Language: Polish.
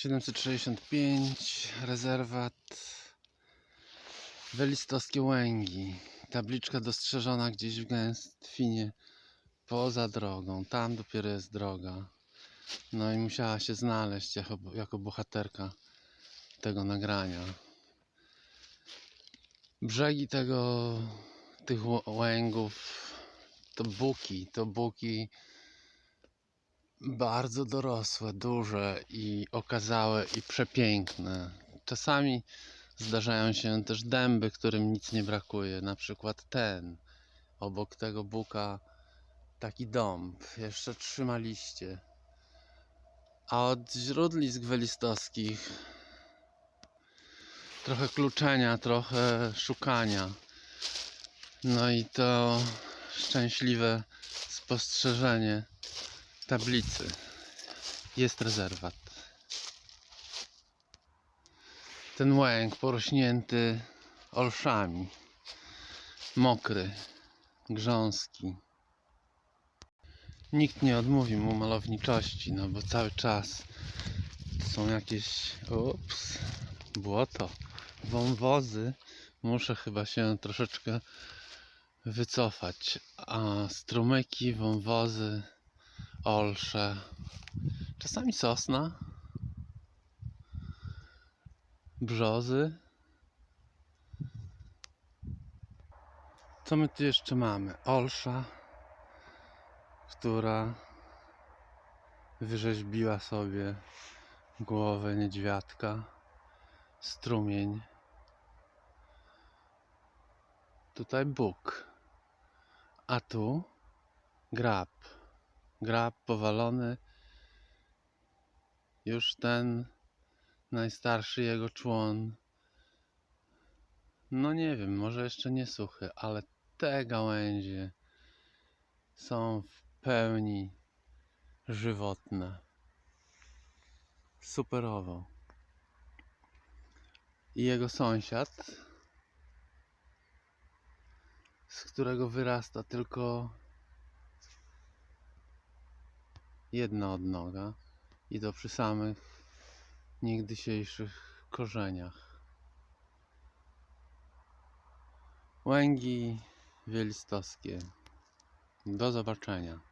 765 rezerwat Welistowskie Łęgi. Tabliczka dostrzeżona gdzieś w gęstwinie poza drogą. Tam dopiero jest droga. No i musiała się znaleźć jako, jako bohaterka tego nagrania. Brzegi tego, tych łęgów to buki, to buki bardzo dorosłe, duże i okazałe i przepiękne. Czasami zdarzają się też dęby, którym nic nie brakuje. Na przykład ten. Obok tego buka taki dąb. Jeszcze trzyma liście. A od źródlisk welistowskich trochę kluczenia, trochę szukania. No i to szczęśliwe spostrzeżenie tablicy. Jest rezerwat. Ten łęk porośnięty olszami. Mokry, grząski. Nikt nie odmówi mu malowniczości, no bo cały czas są jakieś ups, błoto, wąwozy. Muszę chyba się troszeczkę wycofać. A strumyki, wąwozy, olsze, czasami sosna, brzozy. Co my tu jeszcze mamy? Olsza, która wyrzeźbiła sobie głowę niedźwiadka, strumień. Tutaj Bóg, a tu grab. Grab powalony. Już ten najstarszy jego człon. No nie wiem, może jeszcze nie suchy, ale te gałęzie są w pełni żywotne. Superowo. I jego sąsiad, z którego wyrasta tylko jedna odnoga i to przy samych niegdysiejszych korzeniach. Łęgi wielistowskie. Do zobaczenia.